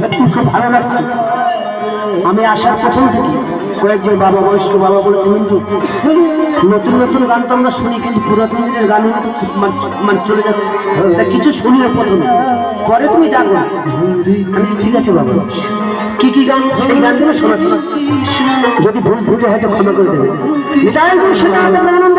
সত্যি খুব ভালো লাগছে। আমি আসার প্রথম থেকে কয়েকজন বাবা, বয়স্ক বাবা বলেছে, মিন্টু, নতুন নতুন গান তো আমরা শুনি, কিন্তু পুরাতন দিনের গান মানে চলে যাচ্ছে। তা কিছু শুনিও প্রথমে। পরে তুমি জানো আমি ঠিক আছে বাবা। কি কি গান, সেই গানগুলো শোনাচ্ছি। যদি ভুল ভুলে হয়তো ক্ষমা করে দেবে। জয় কৃষ্ণ আনন্দ